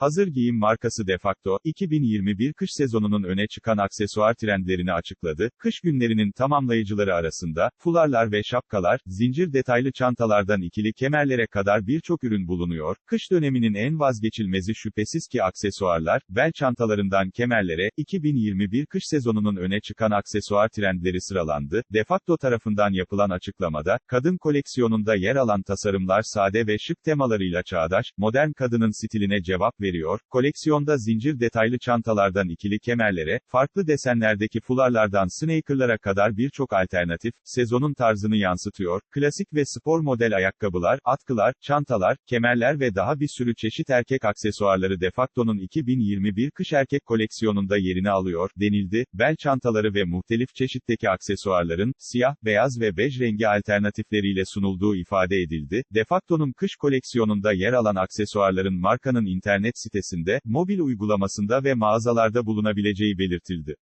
Hazır giyim markası Defacto, 2021 kış sezonunun öne çıkan aksesuar trendlerini açıkladı. Kış günlerinin tamamlayıcıları arasında, fularlar ve şapkalar, zincir detaylı çantalardan ikili kemerlere kadar birçok ürün bulunuyor. Kış döneminin en vazgeçilmezi şüphesiz ki aksesuarlar, bel çantalarından kemerlere, 2021 kış sezonunun öne çıkan aksesuar trendleri sıralandı. Defacto tarafından yapılan açıklamada, kadın koleksiyonunda yer alan tasarımlar sade ve şık temalarıyla çağdaş, modern kadının stiline cevap veriyor. Koleksiyonda zincir detaylı çantalardan ikili kemerlere, farklı desenlerdeki fularlardan sneakerlara kadar birçok alternatif, sezonun tarzını yansıtıyor. Klasik ve spor model ayakkabılar, atkılar, çantalar, kemerler ve daha bir sürü çeşit erkek aksesuarları Defacto'nun 2021 kış erkek koleksiyonunda yerini alıyor, denildi. Bel çantaları ve muhtelif çeşitteki aksesuarların, siyah, beyaz ve bej rengi alternatifleriyle sunulduğu ifade edildi. Defacto'nun kış koleksiyonunda yer alan aksesuarların markanın internet sitesinde, mobil uygulamasında ve mağazalarda bulunabileceği belirtildi.